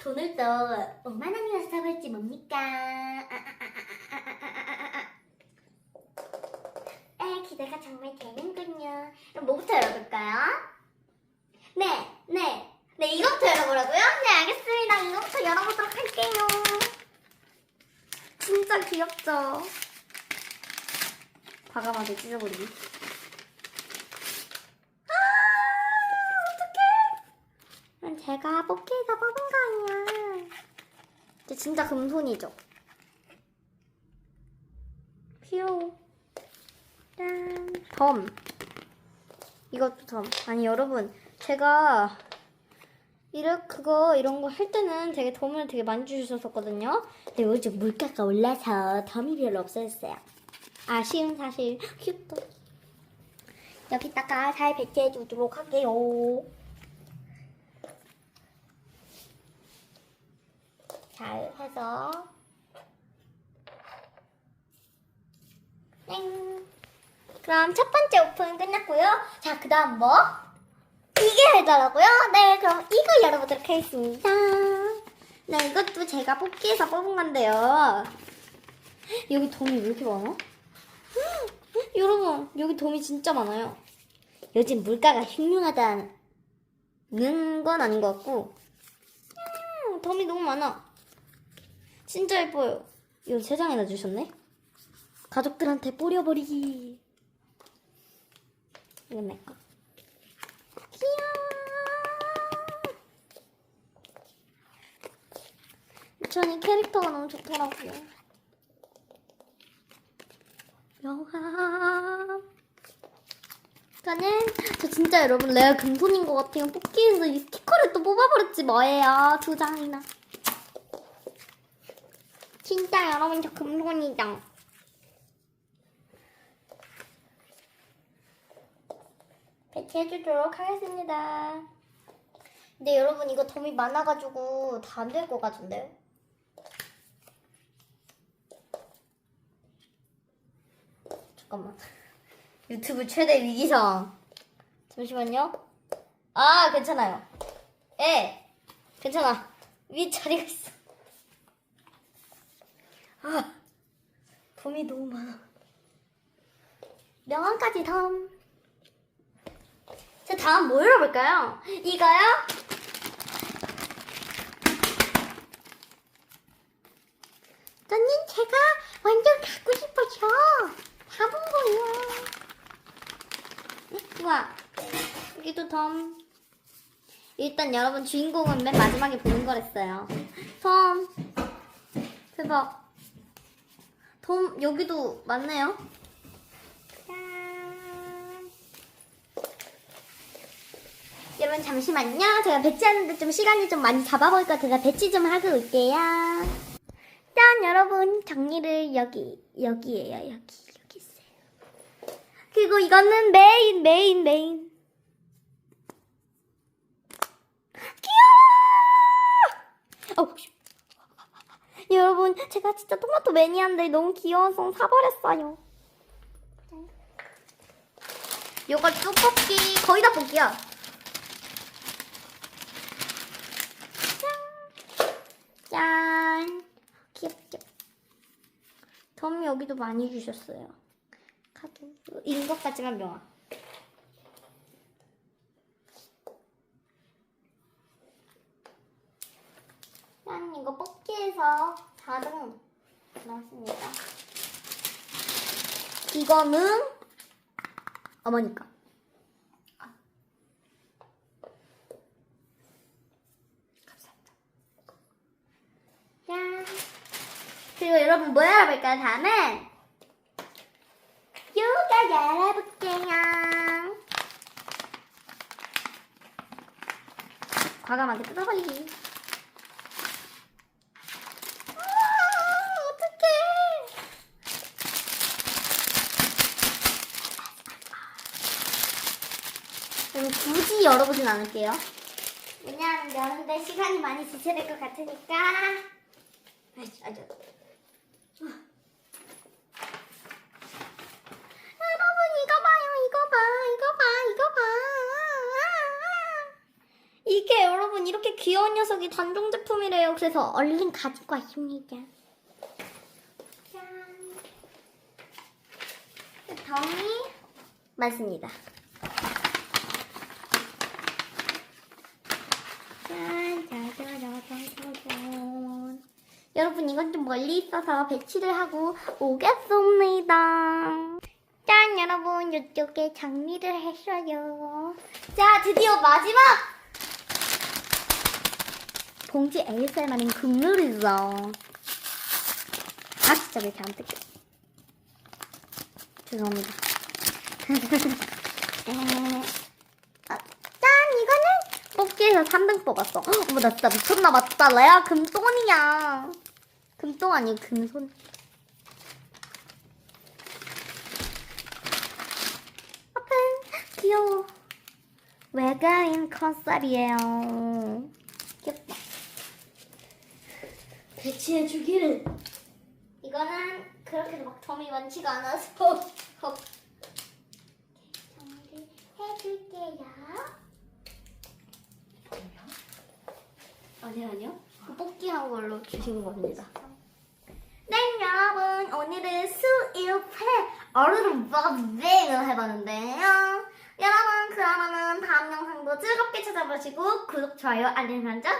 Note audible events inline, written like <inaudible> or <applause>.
돈을 또 얼마나 원이나 사볼지 뭡니까? 에 기대가 정말 되는군요. 그럼 뭐부터 열어볼까요? 네, 네, 네 이것부터 열어보라고요? 네 알겠습니다. 이것부터 열어보도록 할게요. 진짜 귀엽죠? 과감하게 찢어버리기. 아, 어떡해. 그럼 제가 볼게요. 진짜 금손이죠? 귀여워. 짠. 덤. 이것도 덤. 아니, 여러분. 제가 이런 그거 이런 거 할 때는 되게 덤을 되게 많이 주셨었거든요. 근데 요즘 물가가 올라서 덤이 별로 없어졌어요. 아쉬운 사실. 귀엽다. 여기다가 잘 배치해 주도록 할게요. 잘 해서 땡. 그럼 첫 번째 오픈 끝났고요. 자, 그 다음 뭐? 이게 해더라고요. 네, 그럼 이거 열어보도록 하겠습니다. 네, 이것도 제가 뽑기에서 뽑은 건데요. 여기 돔이 왜 이렇게 많아? 여러분, 여기 돔이 진짜 많아요. 요즘 물가가 흉흉하다는 건 아닌 것 같고, 음, 돔이 너무 많아. 진짜 예뻐요. 이거 세 장이나 주셨네? 가족들한테 뿌려버리기. 이건 내 거. 귀여워. 저는 캐릭터가 너무 좋더라고요. 영화. 저는 저 진짜 여러분 레알 금손인 것 같아요. 뽑기에서 이 스티커를 또 뽑아버렸지 뭐예요. 두 장이나. 진짜 여러분 저 금손이죠. 배치해주도록 하겠습니다. 근데 여러분 이거 덤이 많아가지고 다 안 될 것 같은데요? 잠깐만. 유튜브 최대 위기상. 잠시만요. 아, 괜찮아요. 예, 괜찮아. 위에 자리가 있어. 아, 덤이 너무 많아. 명함까지 덤. 자, 다음 뭐 열어볼까요? 이거요? 저는 제가 완전 갖고 싶어서 사본 거예요. 응? 우와, 여기도 덤. 일단 여러분 주인공은 맨 마지막에 보는 거랬어요. 덤. 대박. 덤, 여기도 맞네요. 짠. 여러분 잠시만요. 제가 배치하는데 좀 시간이 좀 많이 잡아보니까 제가 배치 좀 하고 올게요. 짠 여러분 정리를 여기 여기에요 여기 여기 있어요. 그리고 이거는 메인 메인 메인. 귀여워. 어, 씨. 여러분 제가 진짜 토마토 매니아인데 너무 귀여워서 사버렸어요. 요거 쭉 뽑기 거의 다 뽑기야. 짠. 귀엽죠? 덤 여기도 많이 주셨어요. 카드. 인것 같지만 명화. 짠, 이거 뽑기에서 4등 나왔습니다. 이거는 어머니까. 감사합니다. 짠. 그리고 여러분 뭐 열어볼까요? 다음엔 요가 열어볼게요. 과감하게 뜯어버리기. 아, 어떡해. 저는 굳이 열어보진 않을게요. 왜냐하면 여는데 시간이 많이 지체될 것 같으니까. 아이, 아주. 여러분 이거 봐요 이거 봐 이거 봐 이거 봐 이게 여러분 이렇게 이렇게 귀여운 녀석이 단종 제품이래요. 그래서 얼른 가지고 왔습니다. 짠. 덩이 맞습니다. 짠짜자자자자잔. 여러분 이건 좀 멀리 있어서 배치를 하고 오겠습니다. 짠 여러분 이쪽에 정리를 했어요. 자 드디어 마지막 봉지 ASMR인 국룰이죠. 아 진짜 왜 이렇게 안 뜯겨? 죄송합니다. <laughs> 에... 아, 짠 이거는 뽑기에서 3등 뽑았어. 헉, <gasps> 어머 나 진짜 미쳤나봐. 진짜 레아 금손이야. 금손 아니 금손. 아픈 귀여워. 외가인 컨셉이에요. 귀엽다. 배치해 주기를. 이거는 그렇게도 막 점이 많지가 않아서 <laughs> 헉. 정리해줄게요. 아니요, 아니요. 뽑기한 걸로 주신 겁니다. 오늘은 수일패 어른 버빙을 해봤는데요. 여러분 그러면은 다음 영상도 즐겁게 찾아보시고 구독, 좋아요, 알림 설정